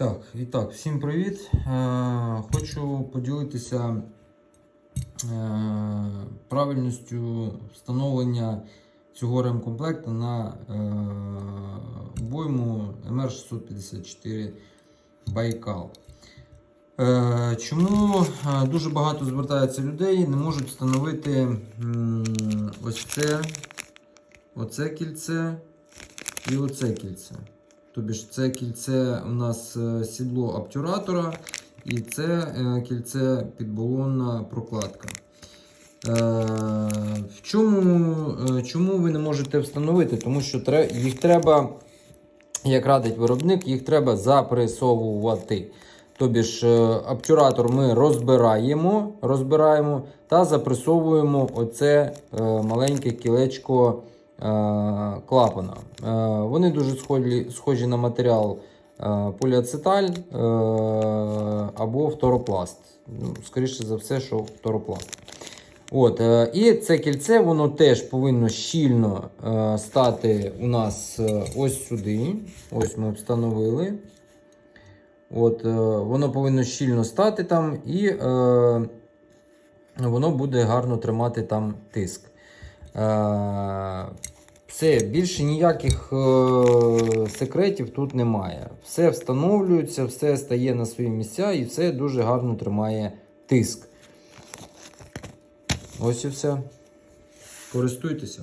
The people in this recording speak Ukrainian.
Так, і так, всім привіт. Е, хочу поділитися е, правильністю встановлення цього ремкомплекту на е, обойму МР654 Байкал. Е, чому е, дуже багато звертається людей, не можуть встановити м, ось це, оце кільце і оце кільце. Тобі ж це кільце у нас е, сідло обтюратора і це е, кільце підболонна прокладка. Е, В чому, чому ви не можете встановити? Тому що їх треба, як радить виробник, їх треба запресовувати. Тобі ж обтюратор ми розбираємо, розбираємо та запресовуємо оце маленьке кілечко клапана. Е, Вони дуже схожі, схожі на матеріал е, поліацеталь е, або фторопласт. Ну, скоріше за все, що фторопласт. От, е, і це кільце воно теж повинно щільно е, стати у нас е, ось сюди. Ось ми встановили. От, е, воно повинно щільно стати там, і е, воно буде гарно тримати там тиск. Е, все, більше ніяких е, секретів тут немає. Все встановлюється, все стає на свої місця і все дуже гарно тримає тиск. Ось і все. Користуйтеся.